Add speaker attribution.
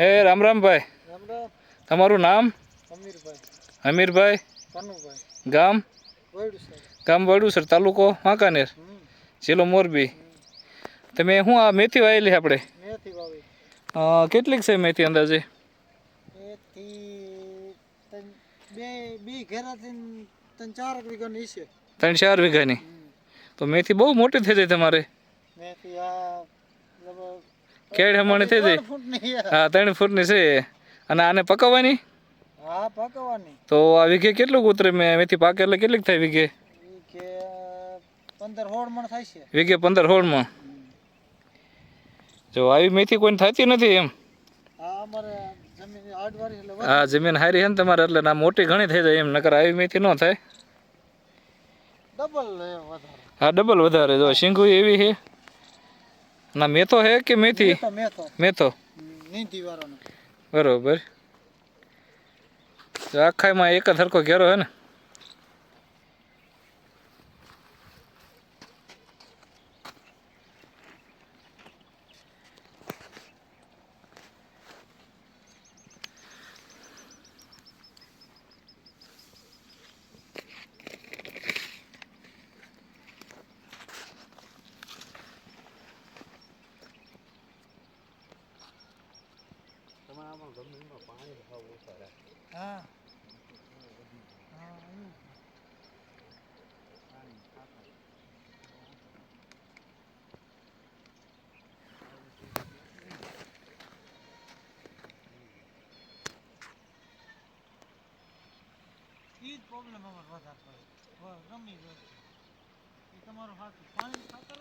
Speaker 1: હે રામ રામ ભાઈ.
Speaker 2: રામ રામ.
Speaker 1: તમારું નામ?
Speaker 2: અમીરભાઈ.
Speaker 1: ગામ? ગામ વડુસર તાલુકો વાંકાનેર. જિલ્લો મોરબી. તમે શું આ મેથી વાયેલી છે આપણે
Speaker 2: વાવી
Speaker 1: કેટલીક છે મેથી અંદાજે?
Speaker 2: ત્રણ ચાર વીઘાની
Speaker 1: તો મેથી બહુ મોટી થઈ જાય તમારે?
Speaker 2: મેથી
Speaker 1: કેળ હમણાં થઈ જાય. હા ત્રણ ફૂટની છે. અને આને પકવવાની?
Speaker 2: હા
Speaker 1: તો આ વીઘે કેટલું ઉતરે મેં મેથી પાકે? એટલે કેટલીક થાય વીઘે?
Speaker 2: ઈ પંદર હોળ મણ થાય છે.
Speaker 1: વીઘે પંદર હોળમાં? જો આવી મેથી કોઈને થતી નથી એમ?
Speaker 2: હા જમીન
Speaker 1: હારી છે ને તમારે એટલે ના મોટી ઘણી થઈ જાય એમ નકર આવી મેથી ન થાય.
Speaker 2: ડબલ
Speaker 1: હા ડબલ વધારે. જો શીંગુ એવી છે. ના મેથો હે કે મેથી?
Speaker 2: મેથો
Speaker 1: બરોબર. આખામાં એક જ હરકો ઘેરો હે ને?
Speaker 2: હા હા. એવું. ઈ જ પ્રોબ્લેમ અમારે વધારે પડે. ગમી એ તમારું સાચું પાણી ખાતર